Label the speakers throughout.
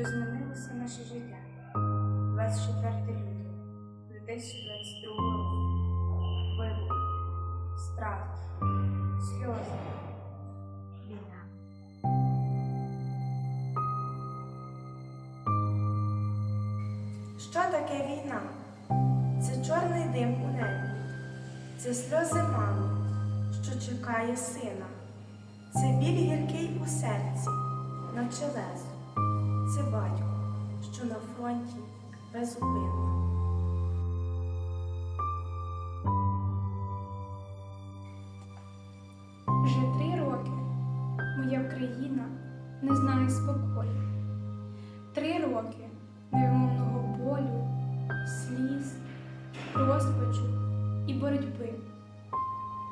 Speaker 1: що змінилося наше життя. 24 лютого 2022 року. Вибух, страх, сльози, війна. Що таке війна? Це чорний дим у небі, це сльози мами, що чекає сина, це біль гіркий у серці, наче лезо, це батько, що на фронті безупинно.
Speaker 2: Вже три роки моя країна не знає спокою. Три роки невимовного болю, сліз, розпачу і боротьби.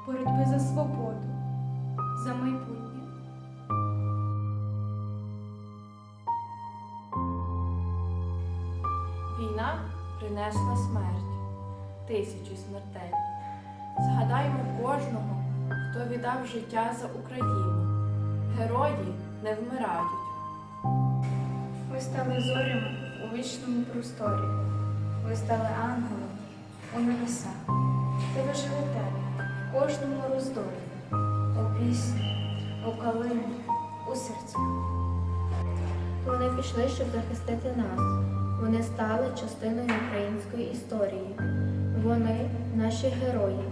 Speaker 2: Боротьби за свободу, за майбутнє.
Speaker 3: Принесла смерть, тисячі смертей. Згадаймо кожного, хто віддав життя за Україну. Герої не вмирають.
Speaker 2: Ви стали зорями у вічному просторі.
Speaker 1: Ви стали ангелом у небесах, де ви живете в кожному роздорі, у пісні, у калині, у серцях.
Speaker 4: Вони пішли, щоб захистити нас. Вони стали частиною української історії. Вони наші герої,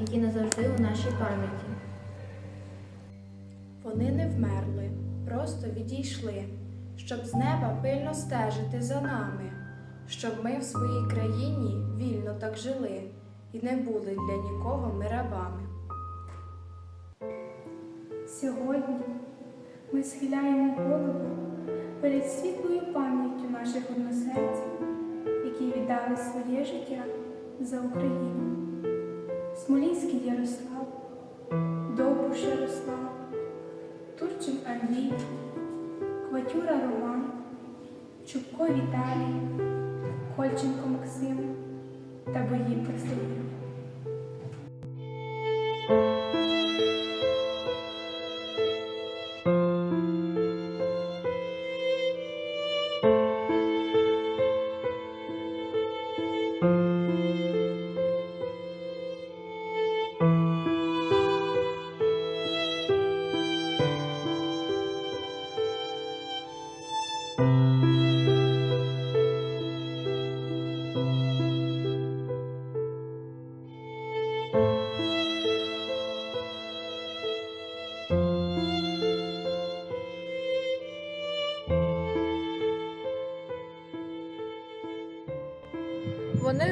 Speaker 4: які назавжди у нашій пам'яті.
Speaker 5: Вони не вмерли, просто відійшли, щоб з неба пильно стежити за нами, щоб ми в своїй країні вільно так жили і не були для нікого ми рабами.
Speaker 2: Сьогодні ми схиляємо голову перед світлою пам'яттю наших односельців, які віддали своє життя за Україну. Смолінський Ярослав, Довбуш Ярослав, Турчин Андрій, Кватюра Роман, Чубко Віталій, Кольченко Максим та Боївка Сергій.
Speaker 3: Вони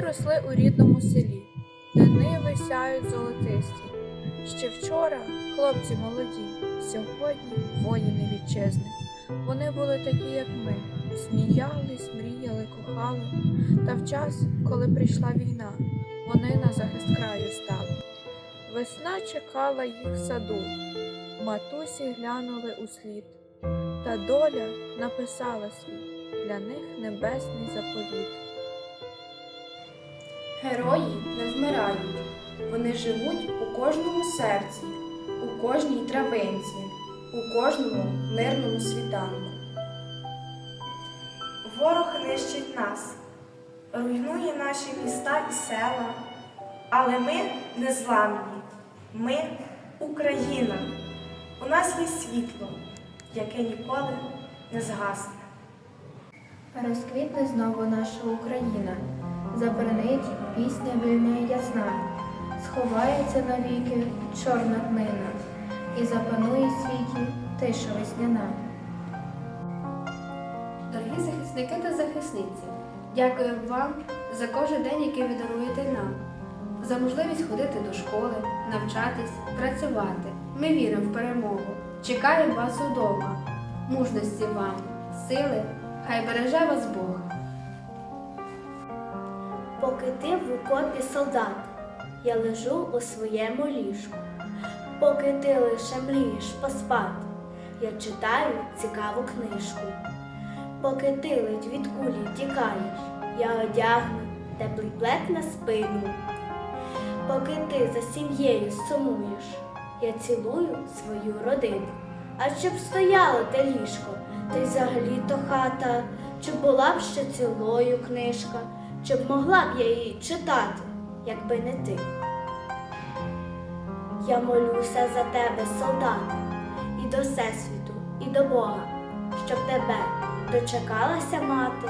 Speaker 3: росли у рідному селі, де ниви сяють золотисті. Ще вчора хлопці молоді, сьогодні воїни вітчизни. Вони були такі, як ми, сміялись, мріяли, кохали. Та в час, коли прийшла війна, вони на захист краю стали. Весна чекала їх в саду, матусі глянули у слід, та доля написала свій для них небесний заповіт.
Speaker 5: Герої не вмирають, вони живуть у кожному серці, у кожній травинці, у кожному мирному світанку.
Speaker 1: Ворог нищить нас, руйнує наші міста і села, але ми не зламні, ми Україна. У нас є світло, яке ніколи не згасне.
Speaker 4: Розквітне знову наша Україна, забранить пісня вільна і ясна, сховається навіки чорна днина, і запанує в світі тиша весняна.
Speaker 6: Дорогі захисники та захисниці, дякую вам за кожен день, який ви даруєте нам, за можливість ходити до школи, навчатись, працювати. Ми віримо в перемогу. Чекаємо вас удома. Мужності вам, сили, хай береже вас Бог.
Speaker 7: Поки ти в окопі солдат, я лежу у своєму ліжку. Поки ти лише мрієш поспати, я читаю цікаву книжку. Поки ти ледь від кулі тікаєш, я одягну теплий плед на спину. Поки ти за сім'єю сумуєш, я цілую свою родину. А щоб стояло те ліжко, Та й взагалі то хата, чи була б ще цілою книжка, чи б могла б я її читати, якби не ти. Я молюся за тебе, солдати, і до Всесвіту, і до Бога, щоб тебе дочекалася мати,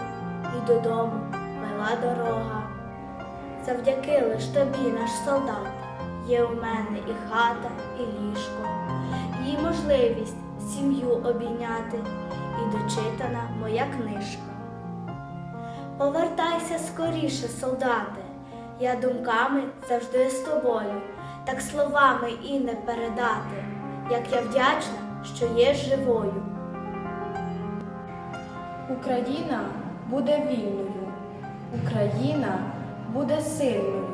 Speaker 7: і додому вела дорога. Завдяки лиш тобі, наш солдат, є у мене і хата, і ліжко, і можливість сім'ю обійняти, і дочитана моя книжка. Повертайся скоріше, солдате, я думками завжди з тобою, так словами і не передати, як я вдячна, що є живою.
Speaker 5: Україна буде вільною, Україна буде сильною.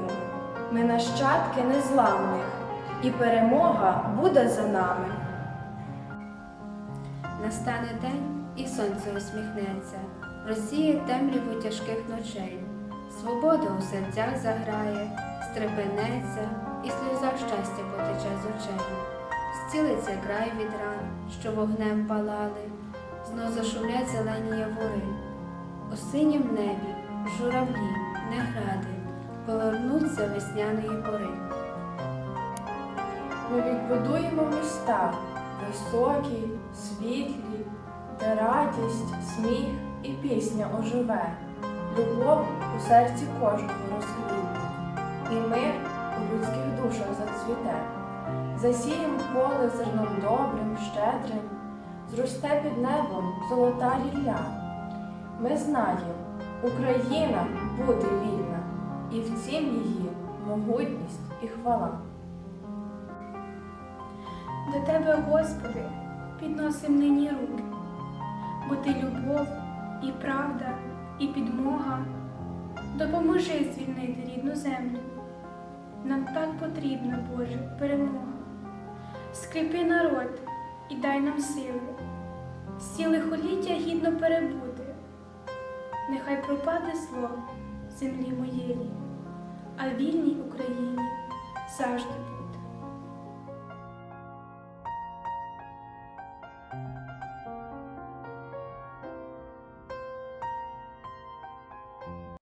Speaker 5: Ми нащадки незламних, і перемога буде за нами.
Speaker 6: Настане день, і сонце усміхнеться, розсіє темряву тяжких ночей. Свобода у серцях заграє, стрепенеться, і сльоза щастя потече з очей. Зцілиться край від ран, що вогнем палали, знов зашумлять зелені явори. У синім небі журавлі, не повернуться весняної пори.
Speaker 5: Ми відбудуємо міста високі, світлі, де радість, сміх і пісня оживе, любов у серці кожного розквітне, і мир у людських душах зацвіте. Засієм поле зерном добрим, щедрим, зросте під небом золота рілля. Ми знаємо, Україна буде вільна, і в цім її могутність і хвала.
Speaker 2: До Тебе, Господи, підносим нині руки, бо Ти любов і правда, і підмога. Допоможи звільнити рідну землю. Нам так потрібна, Боже, перемога. Скріпи народ і дай нам сили, всі лихоліття гідно перебути. Нехай пропаде зло землі моєї, а вільній Україні завжди.